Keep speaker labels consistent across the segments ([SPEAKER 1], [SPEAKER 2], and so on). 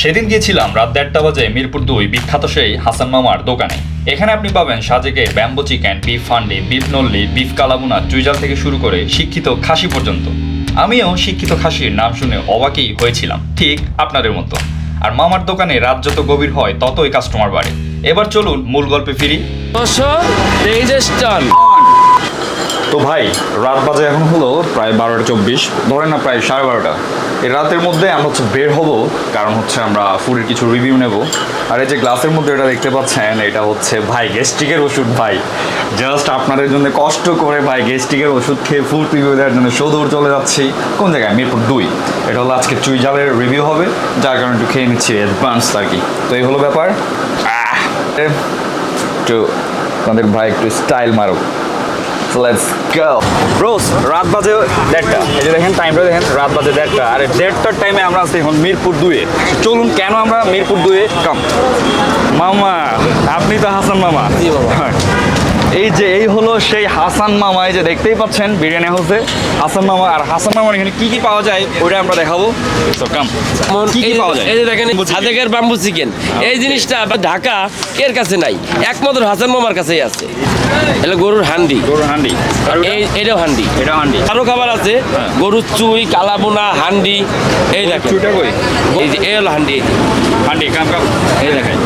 [SPEAKER 1] সেদিন গিয়েছিলাম রাত দেড়টা বাজে মিরপুর দুই বিখ্যাত সেই হাসান মামার দোকানে। এখানে আপনি পাবেন সাজেকের ব্যাম্বো চিকেন বিফ ফান্ডি বিফ নল্লি বিফ কালাবুনা চুইজাল থেকে শুরু করে শিক্ষিত খাসি পর্যন্ত। আমিও শিক্ষিত খাসির নাম শুনে অবাকই হয়েছিলাম ঠিক আপনাদের মতো। আর মামার দোকানে রাত যত গভীর হয় ততই কাস্টমার বাড়ে। এবার চলুন মূল গল্পে ফিরি।
[SPEAKER 2] স্টল
[SPEAKER 1] তো ভাই, রাত বাজে এখন হলো প্রায় বারোটা চব্বিশ। ধরেন না প্রায় সাড়ে বারোটা। এই রাতের মধ্যে আমরা হচ্ছে বের হব, কারণ হচ্ছে আমরা ফুডের কিছু রিভিউ নেব। আর এই যে গ্লাসের মধ্যে এটা দেখতে পাচ্ছেন, এটা হচ্ছে ভাই গেস্টিকের ওষুধ ভাই। জাস্ট আপনাদের জন্য কষ্ট করে ভাই গেস্টিকের ওষুধ খেয়ে ফুড রিভিউ দেওয়ার জন্য সদূর চলে যাচ্ছি। কোন জায়গায়? মিরপুর দুই। এটা হলো আজকে চুই জালের রিভিউ হবে, যার কারণে একটু খেয়ে নিচ্ছি অ্যাডভান্স আর কি। তো এই হলো ব্যাপার। একটু তোমাদের ভাই একটু স্টাইল মারো লেটস গো ব্রোস রাত বাজে দেড়টা। এই যে দেখেন টাইমটা দেখেন রাত বাজে দেড়টা। আর দেড়টার টাইমে আমরা আছি এখন মিরপুর দুয়ে। চলুন কেন আমরা মিরপুর দুয়ে কাম মামা আপনি তো হাসান মামা।
[SPEAKER 2] জি বাবা।
[SPEAKER 1] হ্যাঁ। এই যে এই হলো সেই হাসান মামা এই যে দেখতেই পাচ্ছেন বিরিয়ানি হাউসে। হাসান মামা আর হাসান মামার এখানে কি কি পাওয়া যায় ওটা আমরা দেখাবো। কাম কি কি পাওয়া যায়?
[SPEAKER 2] এই যে দেখেন সাদেকের বাম্বু চিকেন এই জিনিসটা ঢাকা এর কাছে নাই। একমাত্র হাসান মামার কাছেই আছে। এটা গরুর হান্ডি।
[SPEAKER 1] গরুর হান্ডি। আর
[SPEAKER 2] এটাও হান্ডি।
[SPEAKER 1] এটা হান্ডি।
[SPEAKER 2] আরও খাবার আছে। গরুর চুই কালাবোনা হান্ডি। এই দেখেন।
[SPEAKER 1] চুইটা কই?
[SPEAKER 2] এই যে এই হলো হান্ডি।
[SPEAKER 1] হান্ডি কাম কাম। এই দেখাই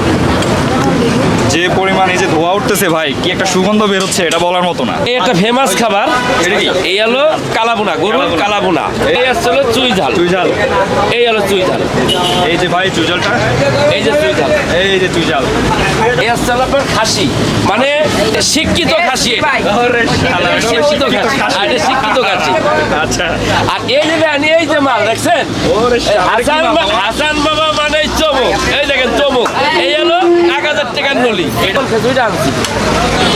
[SPEAKER 1] যে পরিমাণ এই যে ধোয়া উঠতেছে ভাই কি একটা সুগন্ধ বেরোচ্ছে এটা বলার মতো না।
[SPEAKER 2] এই একটা ফেমাস খাবার
[SPEAKER 1] এটা কি?
[SPEAKER 2] এই হলো কালাবোনা গরুর
[SPEAKER 1] কালাবোনা।
[SPEAKER 2] এই আসছে হলো চুই ঝাল
[SPEAKER 1] তুই জাল
[SPEAKER 2] এই হলো চুই ঝাল
[SPEAKER 1] এই যে ভাই চুজালটা
[SPEAKER 2] এই যে চুই ঝাল
[SPEAKER 1] এই যে তুই জাল
[SPEAKER 2] এই আসছে হলো আপনার খাসি। মানে শিক্ষিত খাসি। শিক্ষিত খাসি। শিক্ষিত খাসি।
[SPEAKER 1] আচ্ছা।
[SPEAKER 2] আর এই যে দেখেন, এই যে মাল দেখছেন? হাসান? হাসান বাবা মানে চমক। এই দেখেন হলো এটা আনছি।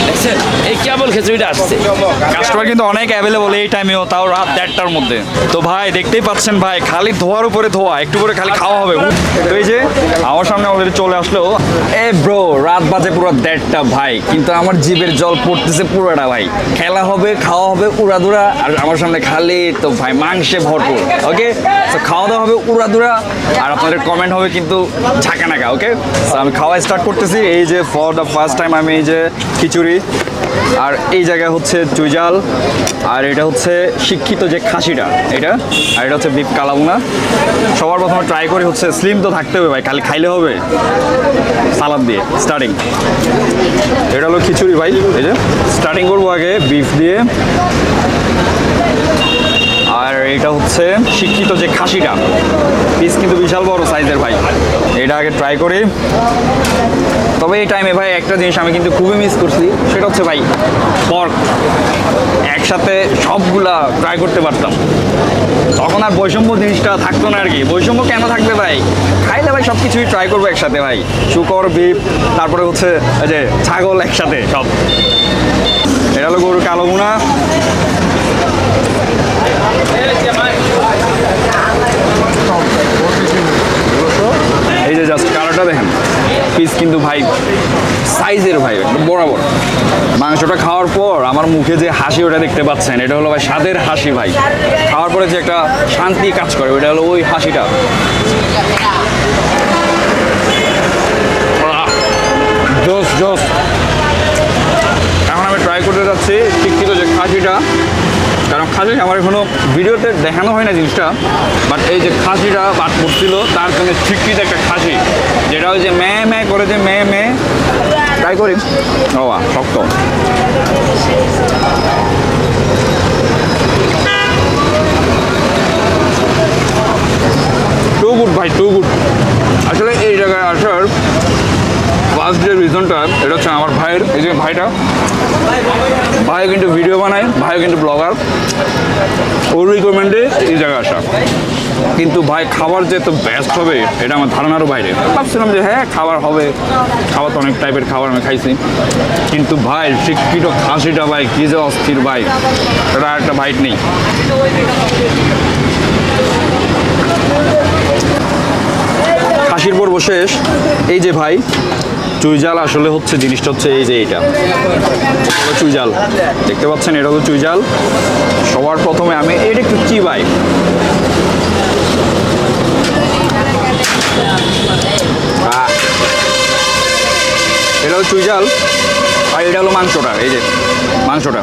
[SPEAKER 2] দেখছেন? এই কেমন খেচুড়িটা আসছে।
[SPEAKER 1] কাস্টমার কিন্তু অনেক অ্যাভেলেবল এই টাইমেও তাও রাত দেড়টার মধ্যে। তো ভাই দেখতেই পাচ্ছেন ভাই খালি ধোয়ার উপরে ধোয়া একটু খালি খাওয়া হবে। এই যে আমার সামনে অলরেডি চলে আসলো। এ ব্রো রাত বাজে পুরো দেড়টা ভাই। কিন্তু আমার জিভের জল পড়তেছে পুরোটা ভাই। খেলা হবে খাওয়া হবে উড়াদুরা আর আমার সামনে খালি তো ভাই মাংসে ভরপুর ওকে তো খাওয়া দাওয়া হবে উড়াদুরা আর আপনাদের কমেন্ট হবে কিন্তু ঝাঁকা নাকা ওকে আমি খাওয়া স্টার্ট করতেছি এই যে ফর দ্য ফার্স্ট টাইম আমি এই যে খিচুড়ি, আর এই জায়গায় হচ্ছে চুইজাল আর এটা হচ্ছে শিক্ষিত যে খাসিটা, এটা, আর এটা হচ্ছে বিপ কালাবুনা সবার প্রথমে ট্রাই করি, হচ্ছে স্লিম তো থাকতে হবে ভাই, খালি খাইলে হবে। সালাদ দিয়ে স্টার্টিং এটা হলো খিচুড়ি ভাই, এই যে স্টার্টিং করব আগে বিফ দিয়ে। আর এটা হচ্ছে শিক্ষিত যে খাসিটা। পিস কিন্তু বিশাল বড় সাইজের ভাই। এটা আগে ট্রাই করি। তবে এই টাইমে ভাই একটা জিনিস আমি কিন্তু খুবই মিস করছি, সেটা হচ্ছে ভাই পর্ক একসাথে সবগুলা ট্রাই করতে পারতাম। তখন আর বৈষম্য জিনিসটা থাকতো না আর কি। বৈষম্য কেন থাকবে ভাই? খাইলে ভাই সব কিছুই ট্রাই করব একসাথে ভাই। শুকর বিপ তারপরে হচ্ছে যে ছাগল একসাথে সব। এটা হলো গরুর কালো গুনা। এই যে জাস্ট কালারটা দেখেন পিস কিন্তু ভাই সাইজের ভাই বরাবর। মাংসটা খাওয়ার পর আমার মুখে যে হাসি ওটা দেখতে পাচ্ছেন, এটা হলো ভাই স্বাদের হাসি ভাই। খাওয়ার পরে যে একটা শান্তি কাজ করে ওটা হলো ওই হাসিটা। জোস জোস। করতে যাচ্ছি শিক্ষিত যে খাসিটা। কারণ খাসি আমার এখনও ভিডিওতে দেখানো হয় না জিনিসটা বাট এই যে খাসিটা বাদ পড়ছিল তার সঙ্গে শিক্ষিত একটা খাসি যেটা ওই যে মে মে করে যে মে মে। ট্রাই করি। বাবা শক্ত। টু গুড ভাই টু গুড আসলে এই জায়গায় আসার ফার্স্ট যে রিজনটা এটা হচ্ছে আমার ভাইয়ের, এই যে ভাইটা। ভাই কিন্তু ভিডিও বানায় ভাই কিন্তু ব্লগার ওর রিকমেন্ডে এই জায়গায় আসা। কিন্তু ভাই খাবার যে তো বেস্ট হবে, এটা আমার ধারণারও বাইরে। ভাবছিলাম যে হ্যাঁ খাবার হবে। খাবার তো অনেক টাইপের খাবার আমি খাইছি। কিন্তু ভাই, শিক্ষিত খাসিটা ভাই, কি যে অস্থির ভাই। এটা একটা বাইট নেই। খাসির পর শেষ। এই যে ভাই চুইজাল আসলে হচ্ছে জিনিসটা হচ্ছে এই যে এইটা। চুইজাল। দেখতে পাচ্ছেন, এটা হলো চুইজাল। সবার প্রথমে আমি, এটা একটু চিবাই এটা হলো চুইজাল। আর এটা হলো মাংসটা, এই যে মাংসটা।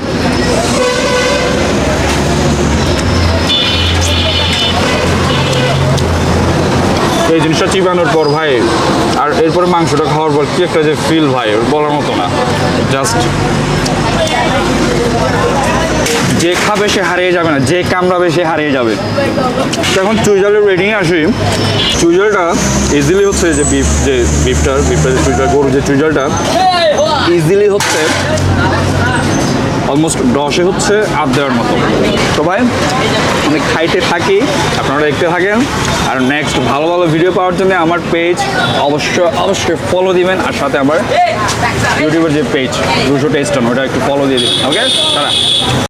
[SPEAKER 1] এই জিনিসটা চিবানোর পর ভাই, আর এরপরে মাংসটা খাওয়ার পর কি একটা যে ফিল ভাই, বলার মতো না। জাস্ট যে খাবে সে হারিয়ে যাবে না, যে কামড়াবে সে হারিয়ে যাবে। এখন চুইজালের রেটিং আসি। চুইজালটা ইজিলি হচ্ছে যে বিফ যে বিফটার বিফটার যে চুইজাল গরু যে চুইজালটা ইজিলি হচ্ছে অলমোস্ট দশে হচ্ছে আপ দেওয়ার মতো। সবাই ভাই আমি খাইতে থাকি আপনারা দেখতে থাকেন। আর নেক্সট ভালো ভালো ভিডিও পাওয়ার জন্য আমার পেজ অবশ্যই অবশ্যই ফলো দিবেন। আর সাথে আমার ইউটিউবের যে পেজ দুশো টেস্ট ওটা একটু ফলো দিয়ে দিন। ওকে তারা